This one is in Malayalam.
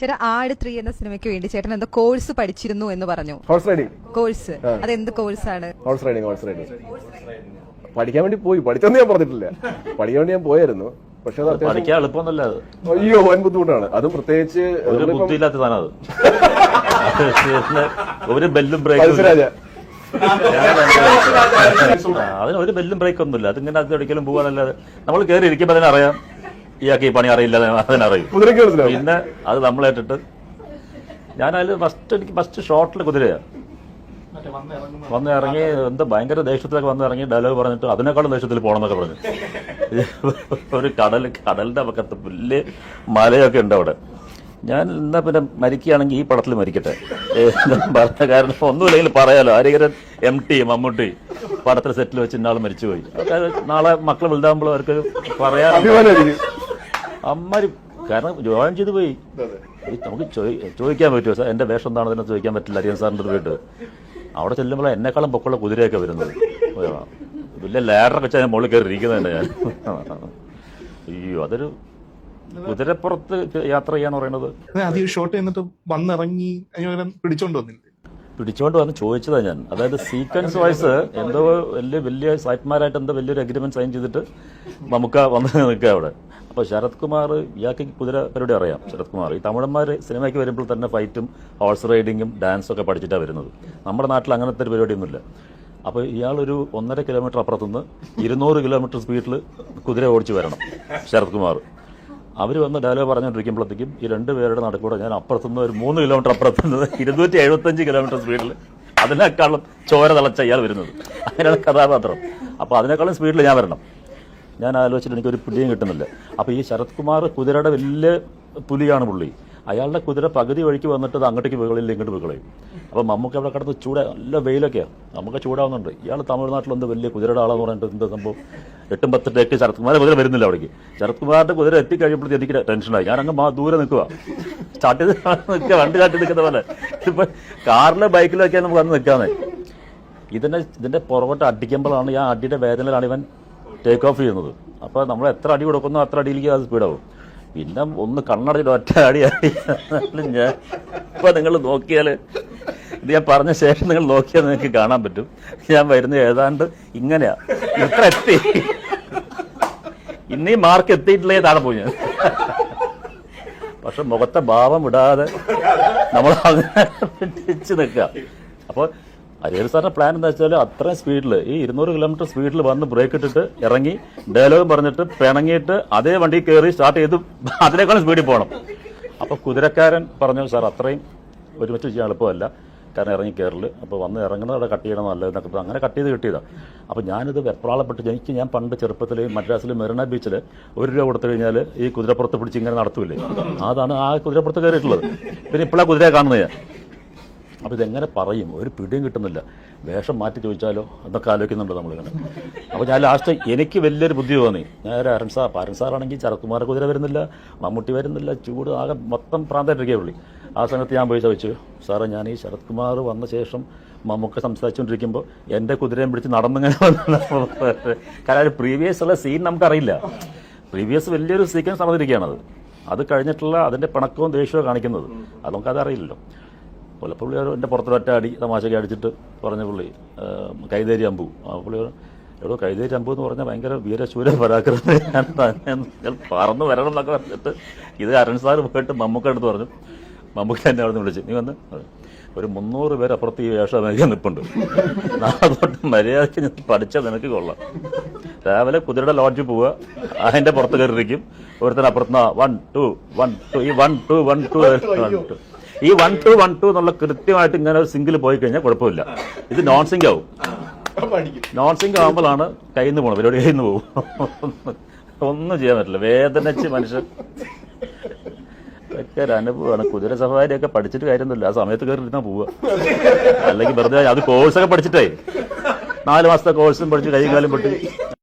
ചേട്ടാ ആട് ത്രീ എന്ന സിനിമയ്ക്ക് വേണ്ടി ചേട്ടൻ എന്തോ കോഴ്സ് പഠിച്ചിരുന്നു എന്ന് പറഞ്ഞു. Horse riding course. അതെന്ത് കോഴ്സാണ്? ഹോഴ്സ് റൈഡിങ് ഹോഴ്സ് റൈഡിങ് പഠിക്കാൻ വേണ്ടി പോയി. പഠിച്ചെന്ന് ഞാൻ പറഞ്ഞിട്ടില്ല. പഠിക്കാൻ വേണ്ടി ഞാൻ പോയായിരുന്നു. പക്ഷെ അത് അത്യാവശ്യം പഠിക്കാൻ എളുപ്പമൊന്നുമല്ല അത്. അയ്യോ വൻ ബുദ്ധിമുട്ടാണ്. അത് പ്രത്യേകിച്ച് ഒരു നമ്മളിപ്പം ബുദ്ധിയില്ലാത്ത സാധനം അത്. ഒരു ബെല്ലും ബ്രേക്കും അതിന് ഒരു ബെല്ലും ബ്രേക്ക് ഒന്നുമില്ല. അതിങ്ങനെ അത് ഒരിക്കലും പോകാനല്ലാതെ നമ്മൾ കയറി ഇരിക്കുമ്പോൾ അതിനറിയാം ഇയാൾക്ക് ഈ പണി അറിയില്ല അതിനറിയും. മനസ്സിലാവും. പിന്നെ അത് നമ്മളേറ്റിട്ട് ഞാൻ അതിൽ ഫസ്റ്റ് എനിക്ക് ഫസ്റ്റ് ഷോട്ടിൽ കുതിരയാണ് വന്ന് ഇറങ്ങി എന്ത് ഭയങ്കര ദേഷ്യത്തിലൊക്കെ വന്ന് ഇറങ്ങി ഡയലോഗ് പറഞ്ഞിട്ട് അതിനേക്കാളും ദേഷ്യത്തിൽ പോകണമെന്നൊക്കെ പറഞ്ഞു. ഒരു കടൽ കടലിന്റെ പക്കത്ത് പുല്ല് മലയൊക്കെ ഉണ്ട് അവിടെ. ഞാൻ എന്നാ പിന്നെ മരിക്കുകയാണെങ്കിൽ ഈ പടത്തിൽ മരിക്കട്ടെ. പറഞ്ഞ കാരണം ഒന്നുമില്ലെങ്കിൽ പറയാലോ. ആരെങ്കിലും എം ടി മമ്മൂട്ടി പടത്തിൽ സെറ്റിൽ വെച്ച് ഇന്നാൾ മരിച്ചുപോയി. നാളെ മക്കൾ വലുതാകുമ്പോൾ അവർക്ക് പറയാൻ അമ്മര് കാരണം ജോയിൻ ചെയ്ത് പോയി. നമുക്ക് ചോദി- ചോദിക്കാൻ പറ്റുമോ സാർ? എന്റെ വേഷം എന്താണെന്ന് ചോദിക്കാൻ പറ്റില്ല. അരിയൻ സാറിന്റെ അടുത്ത് പോയിട്ട്. അവിടെ ചെല്ലുമ്പോൾ എന്നെക്കാളും പൊക്കുള്ള കുതിരയൊക്കെ വരുന്നത്. വലിയ ലാഡറൊക്കെ വെച്ചാൽ ഞാൻ മുകളിൽ കയറി ഇരിക്കുന്നുണ്ട് ഞാൻ. അയ്യോ അതൊരു കുതിരപ്പുറത്ത് യാത്ര ചെയ്യാന്ന് പറയുന്നത്. ഷോട്ട് എന്നിട്ട് വന്നിറങ്ങി പിടിച്ചോണ്ട് വന്നില്ലേ? പിടിച്ചുകൊണ്ട് വന്ന് ചോദിച്ചതാണ് ഞാൻ. അതായത് സീക്വൻസ് വൈസ് എന്തോ വലിയ വലിയ സാറ്റ്മാരായിട്ട് എന്തോ വലിയൊരു അഗ്രിമെന്റ് സൈൻ ചെയ്തിട്ട് നമുക്ക് വന്ന് നിൽക്കുക അവിടെ. അപ്പോൾ ശരത് കുമാർ ഇയാൾക്ക് കുതിര പരിപാടി അറിയാം ശരത് കുമാർ ഈ തമിഴന്മാർ സിനിമയ്ക്ക് വരുമ്പോൾ തന്നെ ഫൈറ്റും ഹോഴ്സ് റൈഡിങ്ങും ഡാൻസും ഒക്കെ പഠിച്ചിട്ടാണ് വരുന്നത്. നമ്മുടെ നാട്ടിൽ അങ്ങനത്തെ ഒരു പരിപാടിയൊന്നുമില്ല. അപ്പോൾ ഇയാളൊരു ഒന്നര കിലോമീറ്റർ അപ്പുറത്തുനിന്ന് ഇരുന്നൂറ് കിലോമീറ്റർ സ്പീഡിൽ കുതിര ഓടിച്ച് വരണം ശരത് കുമാർ അവർ വന്ന് ഡയലോഗ് പറഞ്ഞുകൊണ്ടിരിക്കുമ്പോഴത്തേക്കും ഈ രണ്ട് പേരുടെ നടക്കൂടെ ഞാൻ അപ്പുറത്തുനിന്ന് ഒരു മൂന്ന് കിലോമീറ്റർ അപ്പുറത്തുനിന്ന് ഇരുന്നൂറ്റി എഴുപത്തഞ്ച് കിലോമീറ്റർ സ്പീഡിൽ അതിനേക്കാളും ചോര തിളച്ച ഇയാൾ വരുന്നത്. അങ്ങനെയാണ് കഥാപാത്രം. അപ്പോൾ അതിനേക്കാളും സ്പീഡിൽ ഞാൻ വരണം. ഞാൻ ആലോചിച്ചിട്ട് എനിക്കൊരു പുലിയും കിട്ടുന്നില്ല. അപ്പോൾ ഈ ശരത് കുമാർ കുതിരയുടെ വലിയ പുലിയാണ് പുള്ളി. അയാളുടെ കുതിര പകുതി വഴിക്ക് വന്നിട്ട് അത് അങ്ങോട്ടേക്ക് വീകളില്ല ഇങ്ങോട്ട് വീകളയും അപ്പോൾ നമുക്ക് അവിടെ കിടന്ന് ചൂട നല്ല വെയിലൊക്കെയാണ് നമുക്ക് ചൂടാവുന്നുണ്ട്. ഇയാൾ തമിഴ്നാട്ടിൽ എന്ത് വലിയ കുതിരയുടെ ആളെന്ന് പറഞ്ഞിട്ട് എന്താ സംഭവം? എട്ടും പത്ത് ടേക്ക് ശരത് കുമാർ കുതിര വരുന്നില്ല അവിടേക്ക്. ശരത് കുമാറിന്റെ കുതിര എത്തിക്കഴിയുമ്പോഴത്തേക്ക് എനിക്ക് ടെൻഷനായി ഞാൻ അങ്ങ് ദൂരെ നിൽക്കുക ചാട്ടി നിൽക്കുക വണ്ടി ചാട്ടി നിൽക്കുന്ന പോലെ. ഇപ്പൊ കാറിലെ ബൈക്കിലൊക്കെ നമുക്ക് വന്ന് നിൽക്കാന്നേ ഇതിന്റെ ഇതിന്റെ പുറകോട്ട് അടിക്കുമ്പോഴാണ് ഞാൻ അടിയുടെ വേദനയിലാണ് ഇവൻ ടേക്ക് ഓഫ് ചെയ്യുന്നത്. അപ്പോൾ നമ്മൾ എത്ര അടി കൊടുക്കുന്നോ അത്ര അടിയിലേക്ക് അത് സ്പീഡാവും പിന്നെ ഒന്ന് കണ്ണടച്ചിട്ട് ഒറ്റ അടി അടി ഞാൻ ഇപ്പൊ നിങ്ങൾ നോക്കിയാൽ ഇത് ഞാൻ പറഞ്ഞ ശേഷം നിങ്ങൾ നോക്കിയാൽ നിങ്ങൾക്ക് കാണാൻ പറ്റും. ഞാൻ വരുന്നത് ഏതാണ്ട് ഇങ്ങനെയാ. ഇത്ര എത്തി. ഇന്നീ മാർക്ക് എത്തിയിട്ടില്ലേ താഴെ പോയി ഞാൻ. പക്ഷെ മുഖത്തെ ഭാവം ഇടാതെ നമ്മൾ അങ്ങനെ നിൽക്കുക. അപ്പോൾ അരിയൽ സാറിന്റെ പ്ലാൻ എന്താ വെച്ചാൽ അത്രയും സ്പീഡിൽ ഈ ഇരുന്നൂറ് കിലോമീറ്റർ സ്പീഡിൽ വന്ന് ബ്രേക്ക് ഇട്ടിട്ട് ഇറങ്ങി ഡയലോഗ് പറഞ്ഞിട്ട് പിണങ്ങിയിട്ട് അതേ വണ്ടി കയറി സ്റ്റാർട്ട് ചെയ്ത് അതിനേക്കാളും സ്പീഡിൽ പോകണം. അപ്പോൾ കുതിരക്കാരൻ പറഞ്ഞു സാർ അത്രയും ഒരുമിച്ച് ചെയ്യാൻ എളുപ്പമല്ല. കാരണം ഇറങ്ങി കയറൽ അപ്പോൾ വന്ന് ഇറങ്ങുന്നത് അവിടെ കട്ട് ചെയ്യണം നല്ലത് എന്നൊക്കെ അങ്ങനെ കട്ട് ചെയ്ത് കിട്ടിയതാണ് അപ്പോൾ ഞാനിത് വെപ്രാളപ്പെട്ട് എനിക്ക് ഞാൻ പണ്ട് ചെറുപ്പത്തിൽ മദ്രാസിൽ മെറിന ബീച്ചിൽ ഒരു രൂപ കൊടുത്തു കഴിഞ്ഞാൽ ഈ കുതിരപ്പുറത്ത് പിടിച്ച് ഇങ്ങനെ നടത്തൂലേ? അതാണ് ആ കുതിരപ്പുറത്ത് കയറിയിട്ടുള്ളത്. പിന്നെ ഇപ്പോഴാണ് കുതിരയെ കാണുന്നത് ഞാൻ. അപ്പോൾ ഇതെങ്ങനെ പറയും? ഒരു പിടിയും കിട്ടുന്നില്ല. വേഷം മാറ്റി ചോദിച്ചാലോ? എന്നൊക്കെ ആലോചിക്കുന്നുണ്ട് നമ്മളിങ്ങനെ അപ്പോൾ ഞാൻ ലാസ്റ്റ് എനിക്ക് വലിയൊരു ബുദ്ധി തോന്നി. ഒരു അരൺ സാർ അരൺ സാറാണെങ്കിൽ ശരത്കുമാർ കുതിര വരുന്നില്ല മമ്മൂട്ടി വരുന്നില്ല ചൂട് ആകെ മൊത്തം പ്രാന്തായിട്ടിരിക്കുക പുള്ളി ആ സമയത്ത് ഞാൻ പോയി ചോദിച്ചു സാറേ ഞാൻ ഈ ശരത് കുമാർ വന്ന ശേഷം മമ്മൂക്ക സംസാരിച്ചുകൊണ്ടിരിക്കുമ്പോൾ എന്റെ കുതിരയും പിടിച്ച് നടന്നിങ്ങനെ കാരണം പ്രീവിയസ് ഉള്ള സീൻ നമുക്കറിയില്ല. പ്രീവിയസ് വലിയൊരു സീക്വൻസ് നടന്നിരിക്കുകയാണത്. അത് കഴിഞ്ഞിട്ടുള്ള അതിന്റെ പിണക്കവും ദേഷ്യവും കാണിക്കുന്നത്. അത് നമുക്കതറിയില്ലല്ലോ. പോലെ പുള്ളി എന്റെ പുറത്തൊരൊറ്റ അടി തമാശയ്ക്ക് അടിച്ചിട്ട് പറഞ്ഞ പുള്ളി കൈതേരി അമ്പു. ആ പുള്ളി എവിടെ കൈതേരി അമ്പു എന്ന് പറഞ്ഞാൽ ഭയങ്കര വീരശൂര പരാക്രമം. ഞാൻ പറന്ന് വരണം എന്നൊക്കെ പറഞ്ഞിട്ട് ഇത് അരൺ സാർ പോയിട്ട് മമ്മൂക്ക എടുത്ത് പറഞ്ഞു. മമ്മൂക്ക എന്നെ അവിടെ വിളിച്ചു നീ വന്ന് ഒരു മുന്നൂറ് പേര് അപ്പുറത്ത് ഈ വേഷം എനിക്ക് നിൽപ്പുണ്ട് തൊട്ട് മര്യാദയ്ക്ക് പഠിച്ചാൽ നിനക്ക് കൊള്ളാം. രാവിലെ കുതിരയുടെ ലോഡ്ജിൽ പോവുക അതിന്റെ പുറത്ത് കയറിയിരിക്കും. ഒരുത്തൻ വൺ ടു വൺ ടു ഈ one two one two one two ഈ വൺ ടു വൺ ടു എന്നുള്ള കൃത്യമായിട്ട് ഇങ്ങനെ ഒരു സിംഗിൾ പോയി കഴിഞ്ഞാൽ കുഴപ്പമില്ല. ഇത് നോൺ സിംഗ് ആവും. നോൺ സിംഗ് ആകുമ്പോഴാണ് കയ്യിൽ നിന്ന് പോകണം പരിപാടി കയ്യിൽ നിന്ന് പോകും ഒന്നും ചെയ്യാൻ പറ്റില്ല. വേദനിച്ച് മനുഷ്യൻ. ഒക്കെ ഒരു അനുഭവമാണ്. കുതിര സഫാരിയൊക്കെ പഠിച്ചിട്ട് കാര്യമൊന്നുമില്ല. ആ സമയത്ത് കയറി ഇരുന്നാ പോവുക. അല്ലെങ്കിൽ വെറുതെ അത് കോഴ്സൊക്കെ പഠിച്ചിട്ടേ. നാല് മാസത്തെ കോഴ്സും പഠിച്ച് കൈകാലം കാലും പൊട്ടി.